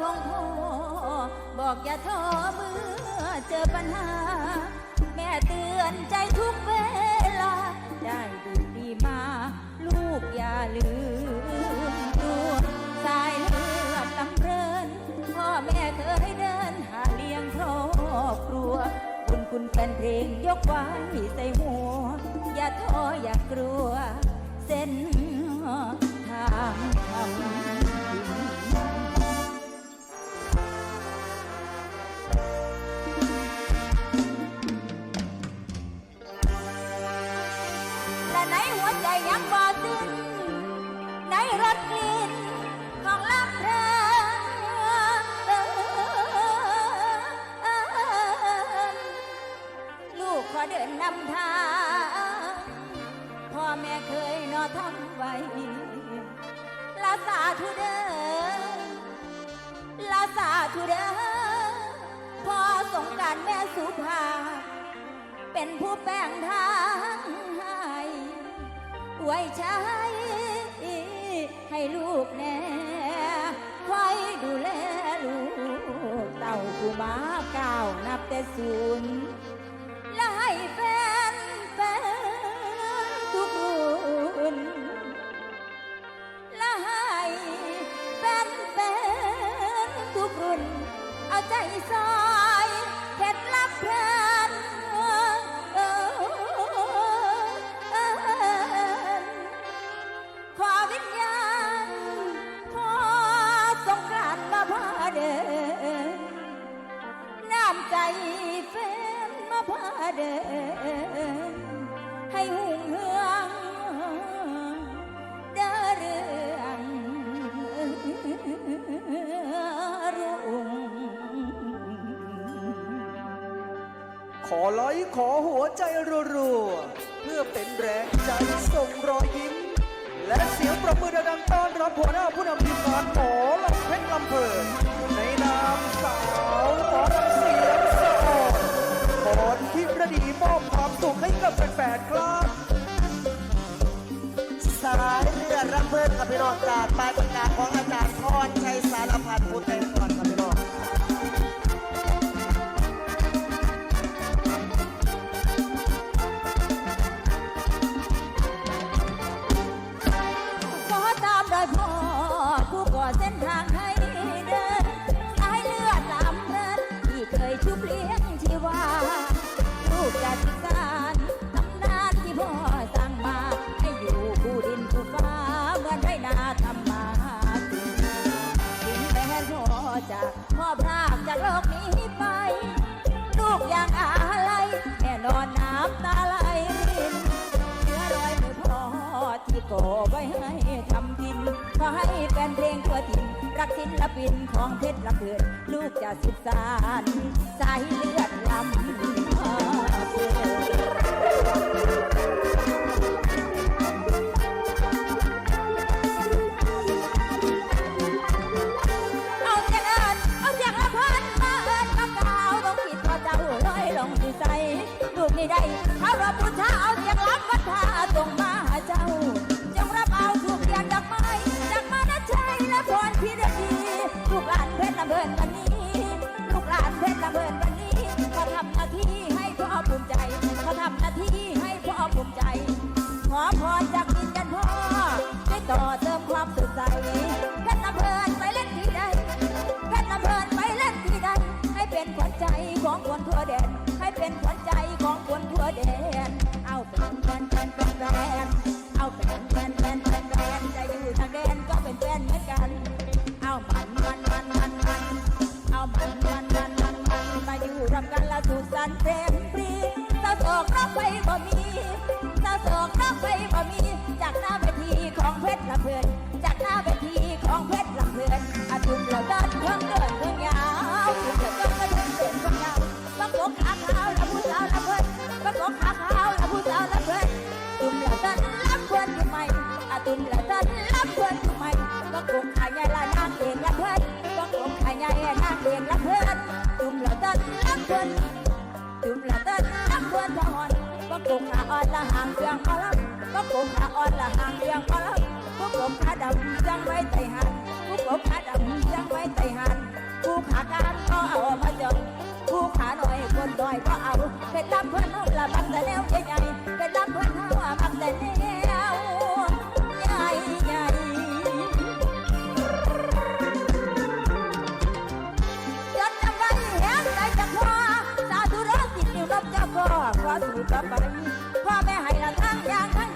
ของพ่อ บอกอย่าท้อเมื่อเจอปัญหา แม่เตือนใจทุกเวลา ได้ดูดีมา ลูกอย่าลืมตัวสายเลือดลำเพลินพ่อแม่เคยเดินหาเลี้ยงครอบครัว คุณคุณแฟนเพลงยกไว้ใส่หัว อย่าท้ออย่ากลัว เส้น สาธุเด้อลาสาธุเด้อพ่อสงการแม่สุภาพเป็นผู้แป้งทางให้ไว้ใช้ให้ลูกแน่คอยดูแลลูกเต่าผู้มาก้าวนับแต่ศูนย์ เอ อไลค์ขอหัวใจรัวๆ เพื่อเป็นแรงใจส่งรอยยิ้ม และเสียงประมือดังๆต้อนรับหัวหน้าผู้นำทีมงานหมอลำเพชรลำเพลินในนามสาวหมอลำเสียงสะอ่อนขอที่ประดีมอบความสุขให้กับแฟนๆครับ สายเลือดรำเบิดกับพี่น้องจากปลายป เส้นทาง ให้แฟนเพลงทั่วถิ่นรักศิลปินของเพชรละเกิด ลูกจะสืบสานสายเลือดลำเพลินเอาเสียงเอิญเอาเสียงละพันมาเนจากหน้าเวทีของเพชรละเพลินอาตุมเราเดินเครื่องเดินเครื่องยาวตุมเราเดินก็เดินเดินเครื่องยาวบังกกขาขาวและผู้สาวละเพลินบังกกขาขาวและผู้สาวละเพลินตุมเราเดินรับเพื่อนอยู่ไหมอาตุมเราเดินรับเพื่อนอยู่ไหมบังกกขาใหญ่ละนางเอกละเพลินบังกกขาใหญ่นางเอกละเพลินตุมเราเดินรับเพื่อนตุ่มละเต้นนักเพื่อนทหารก็กุกขาอ่อนละห่างเพียงพอลับก็กุกขาอ่อนละห่างเพียงพอลับ ก็กบขาดำจังไว้ไตหันก็กบขาดำจังไว้ไตหันผู้ขาการก็เอามาจนผู้ขาหน่อยคนหน่อยก็เอาเป็นลำเพื่อนเฮาละบักแต่แล้วใหญ่เป็นลำเพื่อนเฮาอะบักแต่แล้วใหญ่ใหญ่จดจำไว้แหงใจจะพอสาธุเด้อติดนิ้วนบเจ้าก็ขอสู่ต่อไปพ่อแม่ให้ละทางอย่างทั้ง